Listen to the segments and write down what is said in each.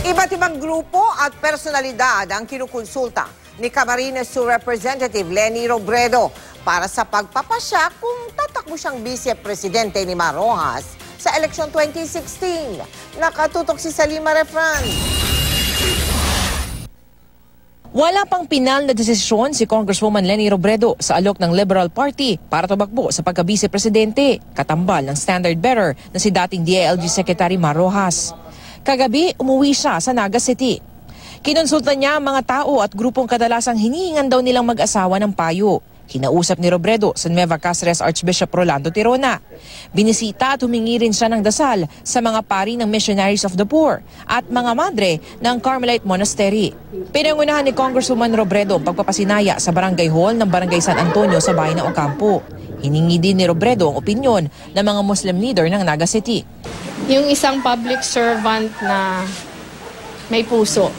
Iba't ibang grupo at personalidad ang kinukonsulta ni Camarines Sur Representative Lenny Robredo para sa pagpapasya kung tatakbo siyang vice-presidente ni Marojas sa eleksyon 2016. Nakatutok si Salima Refran. Wala pang pinal na desisyon si Congresswoman Lenny Robredo sa alok ng Liberal Party para tumakbo sa pagka-vice-presidente, katambal ng standard bearer na si dating DILG Secretary Marojas. Kagabi, umuwi siya sa Naga City. Kinonsulta niya ang mga tao at grupong kadalasang hinihingan daw nilang mag-asawa ng payo. Kinausap ni Robredo sa Nueva Cáceres Archbishop Rolando Tirona. Binisita at humingi rin siya ng dasal sa mga pari ng Missionaries of the Poor at mga madre ng Carmelite Monastery. Pinangunahan ni Congresswoman Robredo ang pagpapasinaya sa Barangay Hall ng Barangay San Antonio sa bayan ng Ocampo. Hiningi din ni Robredo ang opinyon ng mga Muslim leader ng Naga City. Yung isang public servant na may puso.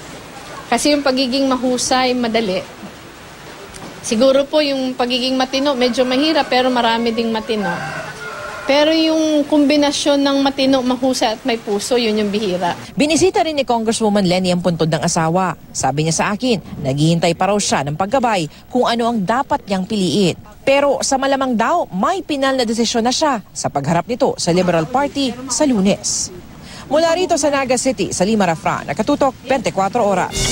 Kasi yung pagiging mahusay, madali. Siguro po yung pagiging matino, medyo mahirap pero marami ding matino. Pero yung kombinasyon ng matino, mahusay at may puso, yun yung bihira. Binisita rin ni Congresswoman Lenny ang puntod ng asawa. Sabi niya sa akin, naghihintay pa raw siya ng paggabay kung ano ang dapat niyang piliin. Pero sa malamang daw, may pinal na desisyon na siya sa pagharap nito sa Liberal Party sa lunes. Mula rito sa Naga City, sa Lima Rafran, nakatutok 24 oras.